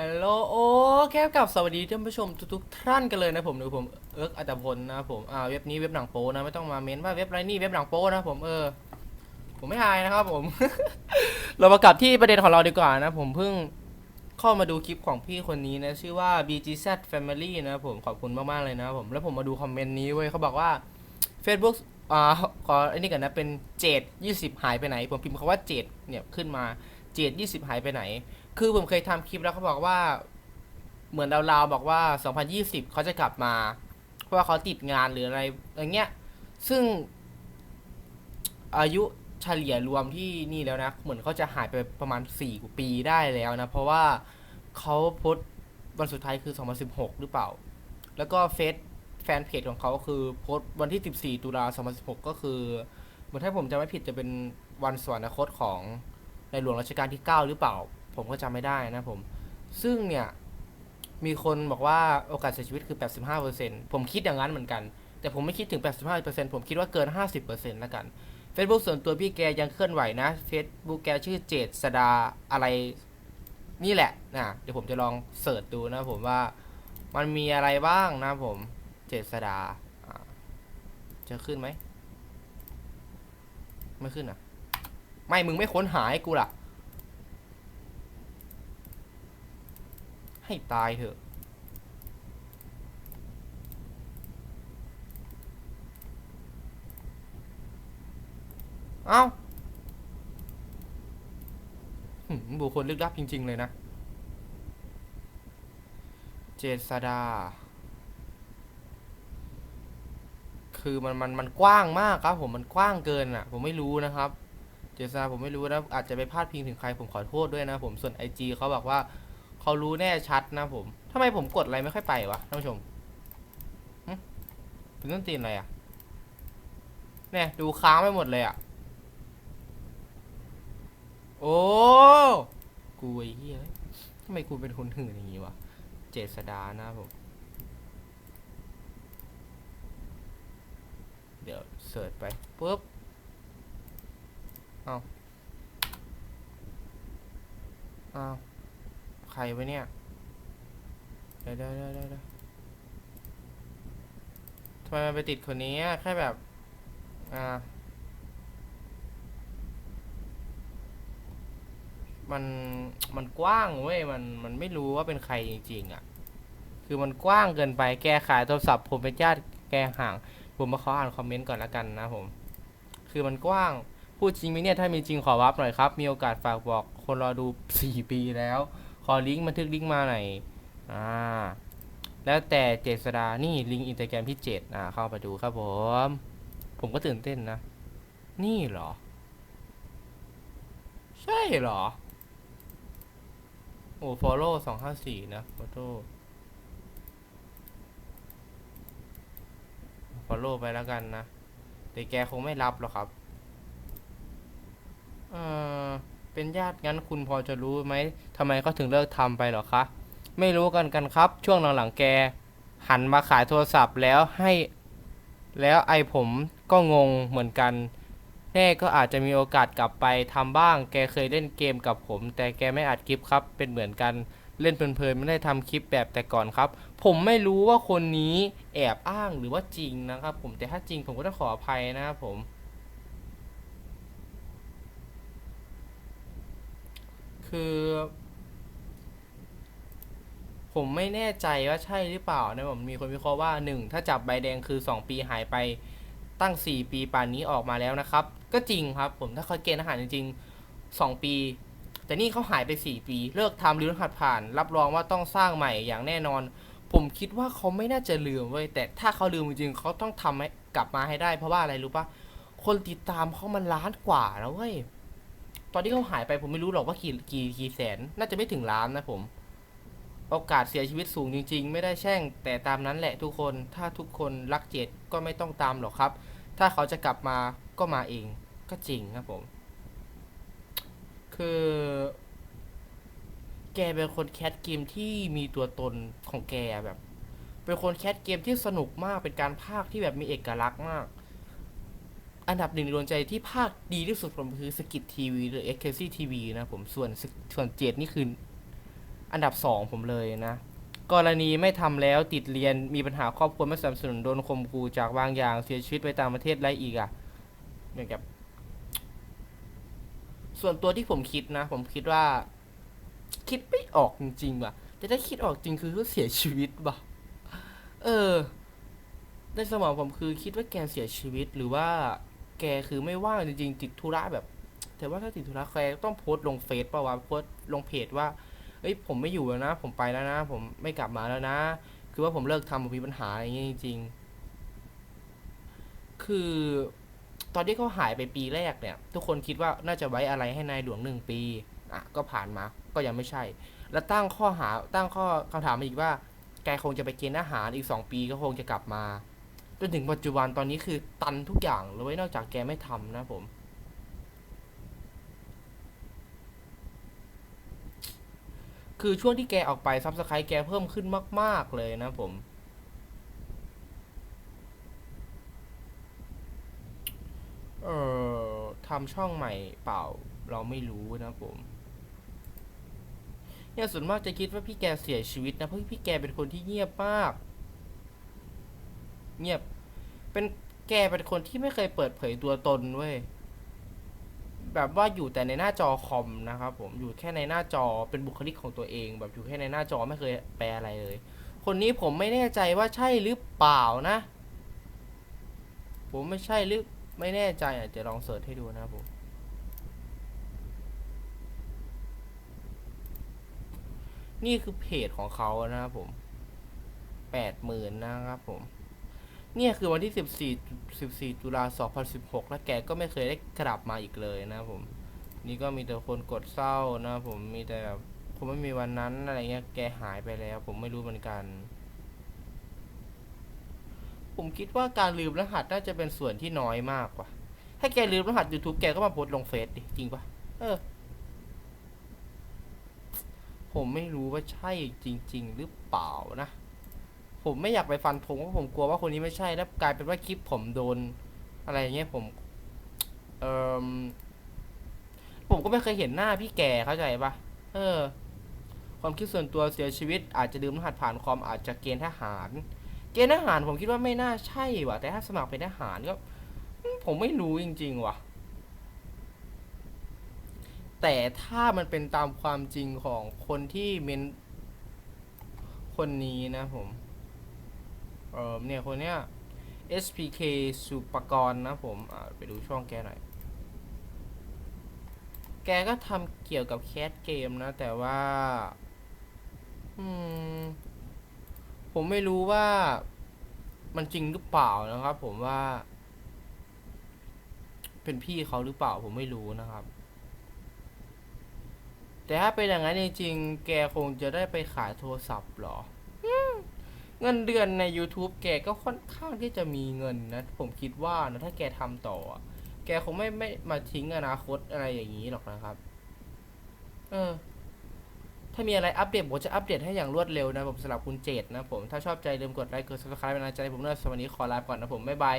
ฮัลโหลโอ้แค่กับสวัสดีท่านผู้ชมทุกๆท่านกันเลยนะผมหรือผมเอิร์กอัตพลนะผมอ่าเว็บนี้เว็บหนังโป๊นะไม่ต้องมาเม้นว่าเว็บไรนี่เว็บหนังโป๊นะผมเออผมไม่ทายนะครับผม เรามากลับที่ประเด็นของเราดีกว่านะผมเพิ่งเข้ามาดูคลิปของพี่คนนี้นะ ชื่อว่า BGZ Family นะผมขอบคุณมากๆเลยนะผมแล้วผมมาดูคอมเมนต์นี้เว้ยเขาบอกว่า Facebook อ่าขออันนี้กันนะเป็นเจด20หายไปไหน ผมพิมพ์คำว่าเจดเนี่ยขึ้นมาเจด20หายไปไหน คือผมเคยทำคลิปแล้วเขาบอกว่า เหมือนราวๆบอกว่า 2020 เขาจะกลับมา เพราะว่าเขาติดงานหรืออะไรอย่างเงี้ย ซึ่งอายุเฉลี่ยรวมที่นี่แล้วนะ เหมือนเขาจะหายไปประมาณ4กว่าปีได้แล้วนะ เพราะว่าเขาโพสต์วันสุดท้ายคือ 2016 หรือเปล่า แล้วก็เฟซแฟนเพจของเขาคือโพสต์วันที่ 14 ตุลา2016 ก็คือเหมือนถ้าผมจำไม่ผิดจะเป็นวันสวรรคตของในหลวงรัชกาลที่ 9 หรือเปล่า ผมก็จำไม่ได้นะผม ซึ่งเนี่ย มีคนบอกว่าโอกาสเสียชีวิตคือ 85%ผมคิดอย่างนั้นเหมือนกัน แต่ผมไม่คิดถึง 85%ผมคิดว่าเกิน 50%แล้วกัน Facebook ส่วนตัวพี่แกยังเคลื่อนไหวนะ Facebook แกชื่อเจษดาอะไรนี่แหละนะเดี๋ยวผมจะลองเสิร์ชดูนะผมว่ามันมีอะไรบ้างนะผมเจษดาจะขึ้นไหมไม่ขึ้นอะ ไม่มึงไม่ค้นหาให้กูล่ะ ให้ตายเถอะเอ้าบุคคลลึกลับจริง ๆ เลยนะ เจษดา คือมันมันมันกว้างมากครับ ผมมันกว้างเกินอะ ผมไม่รู้นะครับ เจษดาผมไม่รู้นะอาจจะไปพลาดพิงถึงใครผมขอโทษด้วยนะ ผมส่วนไอจีเขาบอกว่า เขารู้แน่ชัดนะผมทำไมผมกดอะไรไม่ค่อยไปวะท่านผู้ชมเป็นต้นตีนอะไรอะเนี่ยดูค้างไปหมดเลยอะ โอ้กูไอ้เหี้ยทำไมกูเป็นคนหื่นอย่างงี้วะ เจษดานะผม เดี๋ยวเสิร์ชไปปุ๊บ เอาเอา ใครไวะเนี่ย เดี๋ยวเดี๋ยวเดี๋ยวทำไมมันไปติดคนนี้แค่แบบ อ่า มัน มันกว้างเว้ย มัน มันไม่รู้ว่าเป็นใครจริงๆอะ คือมันกว้างเกินไป แกขายโทรศัพท์ผมเป็นญาติแกห่าง ผมมาขออ่านคอมเมนต์ก่อนละกันนะผม คือมันกว้าง พูดจริงไหมเนี่ย ถ้ามีจริงขอวับหน่อยครับ มีโอกาสฝากบอกคนรอดู4ปีแล้ว ขอลิงก์บันทึกลิงก์มาหน่อยอ่าแล้วแต่เจษดานี่ลิงก์อินสตาแกรมพี่เจตอ่าเข้าไปดูครับผม ผมก็ตื่นเต้นนะ นี่เหรอ ใช่เหรอ โอ้ follow สองห้าสี่นะ photo follow ไปแล้วกันนะ แต่แกคงไม่รับหรอกครับ เออ เป็นญาติงั้นคุณพอจะรู้ไหมทำไมเขาถึงเลิกทำไปหรอคะ ไม่รู้กันกันครับ ช่วงหลังๆแก หันมาขายโทรศัพท์แล้วให้แล้วไอผมก็งงเหมือนกัน แน่ก็อาจจะมีโอกาสกลับไปทำบ้าง แกเคยเล่นเกมกับผม แต่แกไม่อัดคลิปครับ เป็นเหมือนกันเล่นเพลินๆไม่ได้ทำคลิปแบบแต่ก่อนครับ ผมไม่รู้ว่าคนนี้แอบอ้างหรือว่าจริงนะครับ ผมแต่ถ้าจริงผมก็ต้องขออภัยนะครับผม คือ ผมไม่แน่ใจว่าใช่หรือเปล่านะผมมีคนวิเคราะห์ว่าหนึ่งถ้าจับใบแดงคือ 2 ปีหายไปตั้ง 4 ปีป่านนี้ออกมาแล้วนะครับ ก็จริงครับ ผมถ้าเขาเกณฑ์อาหารจริงๆ2 ปี แต่นี่เขาหายไป 4 ปี เลิกทำหรือหัดผ่าน รับรองว่าต้องสร้างใหม่อย่างแน่นอน ผมคิดว่าเขาไม่น่าจะลืมเว้ยแต่ถ้าเขาลืมจริงๆเขาต้องทำให้กลับมาให้ได้เพราะว่าอะไรรู้ปะคนติดตามเขามันล้านกว่าแล้วเว้ย ตอนที่เขาหายไปผมไม่รู้หรอกว่ากี่กี่กี่แสน น่าจะไม่ถึงล้านนะผม โอกาสเสียชีวิตสูงจริง ๆ ไม่ได้แช่ง แต่ตามนั้นแหละทุกคน ถ้าทุกคนรักเจดก็ไม่ต้องตามหรอกครับ ถ้าเขาจะกลับมาก็มาเอง ก็จริงครับผม คือ แกเป็นคนแคสเกมที่มีตัวตนของแกแบบ เป็นคนแคสเกมที่สนุกมาก เป็นการพากที่แบบมีเอกลักษณ์มาก อันดับหนึ่งดวงใจที่พากย์ดีที่สุดผมคือสกิททีวีหรือเอ็กเคซี่ทีวีนะผมส่วนส่วนเจดนี่คืออันดับสองผมเลยนะ กรณีไม่ทำแล้วติดเรียนมีปัญหาครอบครัวไม่สนับสนุนโดนข่มขู่จากบางอย่างเสียชีวิตไปต่างประเทศไรอีกอะเหมือนกับ ส่วนตัวที่ผมคิดนะ ผมคิดว่า คิดไม่ออกจริงๆว่ะแต่ถ้าคิดออกจริงคือเขาเสียชีวิตว่ะเออในสมองผมคือคิดว่าแกเสียชีวิตหรือว่า แกคือไม่ว่างจริงๆติดธุระแบบ แต่ว่าถ้าติดธุระแกต้องโพสต์ลงเฟซป่าวะโพสต์ลงเพจว่าเอ้ยผมไม่อยู่แล้วนะ ผมไปแล้วนะ ผมไม่กลับมาแล้วนะ คือว่าผมเลิกทำผมมีปัญหาอย่างเงี้ยจริง ๆ คือตอนที่เขาหายไปปีแรกเนี่ย ทุกคนคิดว่าน่าจะไว้อะไรให้นายหลวงหนึ่งปีอะก็ผ่านมาก็ยังไม่ใช่ แล้วตั้งข้อหาตั้งข้อคำถามมาอีกว่า แกคงจะไปเกณฑ์อาหารอีกสองปีก็คงจะกลับมา จนถึงปัจจุบันตอนนี้คือตันทุกอย่างเลยนอกจากแกไม่ทำนะผม คือช่วงที่แกออกไปซับสไครต์แกเพิ่มขึ้นมาก ๆ เลยนะผมเอ่อทำช่องใหม่เปล่าเราไม่รู้นะผมเนี่ยส่วนมากจะคิดว่าพี่แกเสียชีวิตนะเพราะพี่แกเป็นคนที่เงียบมาก เงียบ เป็นแกเป็นคนที่ไม่เคยเปิดเผยตัวตนเว้ย แบบว่าอยู่แต่ในหน้าจอคอมนะครับผม อยู่แค่ในหน้าจอ เป็นบุคลิกของตัวเอง แบบอยู่แค่ในหน้าจอไม่เคยแปลอะไรเลย คนนี้ผมไม่แน่ใจว่าใช่หรือเปล่านะ ผมไม่ใช่หรือไม่แน่ใจอะจะลองเสิร์ชให้ดูนะครับผมนี่คือเพจของเขานะครับผมแปดหมื่นนะครับผม เนี่ยคือวันที่สิบสี่สิบสี่ตุลาสองพันสิบหกแล้วแกก็ไม่เคยได้กลับมาอีกเลยนะผม นี่ก็มีแต่คนกดเศร้านะผมมีแต่ผมไม่มีวันนั้นอะไรเงี้ยแกหายไปแล้ว ผมไม่รู้เหมือนกัน ผมคิดว่าการลืมรหัสน่าจะเป็นส่วนที่น้อยมากกว่า ถ้าแกลืมรหัส YouTube แกก็มาโพสลงเฟซดิ จริงปะเออ ผมไม่รู้ว่าใช่จริง ๆ หรือเปล่านะ ผมไม่อยากไปฟันธงเพราะผมกลัวว่าคนนี้ไม่ใช่แล้วกลายเป็นว่าคลิปผมโดน อะไรอย่างเงี้ยผม เออผมก็ไม่เคยเห็นหน้าพี่แกเข้าใจปะเออ ความคิดส่วนตัวเสียชีวิต อาจจะลืมรหัสผ่านคอมอาจจะเกณฑ์ทหาร เกณฑ์ทหารผมคิดว่าไม่น่าใช่ว่ะ แต่ถ้าสมัครเป็นทหารก็ ผมไม่รู้จริง ๆ ว่ะ แต่ถ้ามันเป็นตามความจริงของคนที่เมนคนนี้นะผม เออเนี่ยคนเนี้ย SPK สุปกรณ์นะผมไปดูช่องแกหน่อย แกก็ทำเกี่ยวกับแคสเกมนะ แต่ว่า อืม ผมไม่รู้ว่ามันจริงหรือเปล่านะครับ ผมว่า เป็นพี่เขาหรือเปล่าผมไม่รู้นะครับ แต่ถ้าเป็นอย่างนั้นจริงๆ แกคงจะได้ไปขายโทรศัพท์หรอ เงินเดือนใน YouTube แกก็ค่อนข้างที่จะมีเงินนะ ผมคิดว่านะถ้าแกทำต่อ แกคงไม่ไม่มาทิ้งอนาคตอะไรอย่างนี้หรอกนะครับ เออ ถ้ามีอะไรอัปเดตผมจะอัปเดตให้อย่างรวดเร็วนะผมสำหรับคุณเจตนะผม ถ้าชอบใจลืมกดไลค์กดซับสไครป์เป็นกำลังใจผมด้วยสวัสดีขอลาไปก่อนนะผมบ๊ายบาย